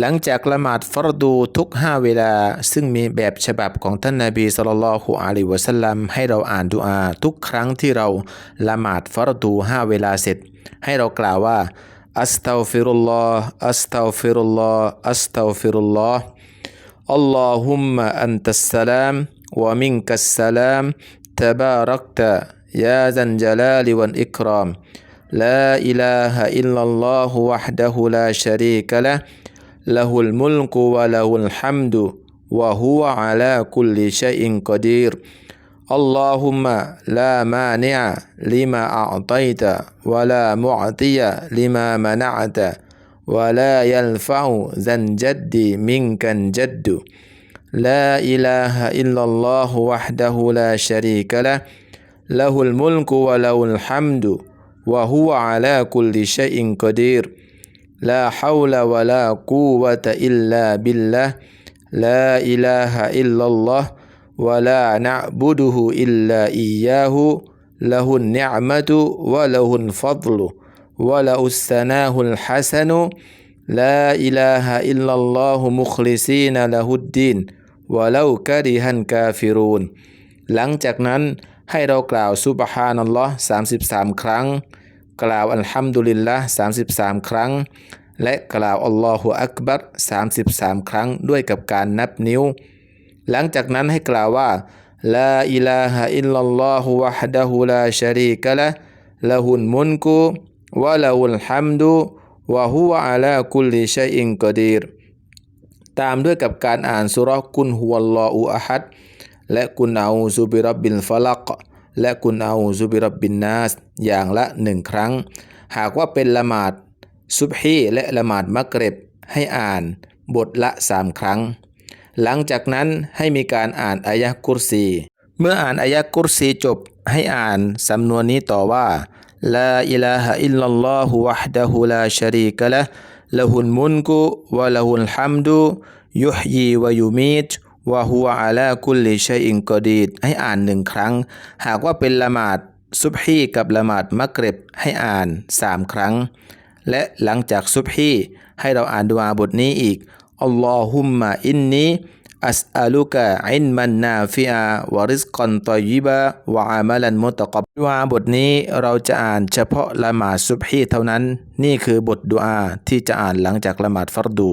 หลังจากละหมาดฟรดูทุกห้าเวลา ซึ่งมีแบบฉบับของท่านนาบีสุลต่านอะลีวะสัลลัมให้เราอ่านดูอาทุกครั้งที่เราละหมาดฟรดูห้าเวลาเสร็จ ให้เรากล่าวว่าอัสตัฟิรุลลอฮ์อัสตัฟิรุลลอฮ์อัสตัฟิรุลลอฮ์อัลลอฮุมมะอันตัสสลามวะมินกัสสลามตบารักตะยาซันจลาลิวันอิคราม لا إله إلا الله وحده าช شريك ละ له الملك وله الحمد وهو على كل شيء قدير. اللهم لا مانع لما أعطيت ولا معطي لما منعت ولا ينفع ذا الجد منك الجد. لا إله إلا الله وحده لا شريك له. له الملك وله الحمد وهو على كل شيء قدير. لا حول ولا قوة إلا بالله لا إله إلا الله ولا نعبده إلا إياه له النعمة وله الفضل وله الثناء الحسن لا إله إلا الله مخلصين له الدين ولو كره الكافرون หลังจากนั้นให้เรากล่าวซุบฮานัลลอฮ์33 ครั้ง กล่าวอัลฮัมดุลิลละ33ครั้ง และกล่าวอัลลอฮฺอักบัร33ครั้งด้วยกับการนับนิ้ว หลังจากนั้นให้กล่าวว่าลาอิลาฮะอิลลัลลอฮุวะฮดะฮูลาชรีกะละละฮุลมุนกุวะละฮุลฮัมดุวะฮุวะอะลาคุลิชัยอินกอดีรตามด้วยกับการอ่านสุราะห์กุนฮุวัลลอฮุอะฮัดและกุนอาอูซุบิรับบิลฟะลัก และกุนอาอูซุบิรับบินนาสอย่างละหนึ่งครั้ง หากว่าเป็นละหมาดซุบฮีและละหมาดมักริบให้อ่านบทละสามครั้ง หลังจากนั้นให้มีการอ่านอายะกุรซี เมื่ออ่านอายะกุรซีจบให้อ่านสำนวนนี้ต่อว่าลาอิลาฮะอิลลัลลอฮุวะฮ์ดะฮูลาชรีกะละละฮุลมุนกุวะละฮุลฮัมดุยุฮยีวะยุมีต วะฮุวอะลาคุลลิชัยอินกอดีดให้อ่านหนึ่งครั้ง หากว่าเป็นละหมาดซุบฮีกับละหมาดมักริบให้อ่านสามครั้ง และหลังจากซุบฮีให้เราอ่านดุอาบทนี้อีกอัลลอฮุมมะอินนีอัสอัลุกะอินมันนาฟิอาวะริสกันตอยิบะวะอามัลันมุตะกับดุอาบทนี้เราจะอ่านเฉพาะละหมาดซุบฮีเท่านั้น นี่คือบทดุอาที่จะอ่านหลังจากละหมาดฟัรดู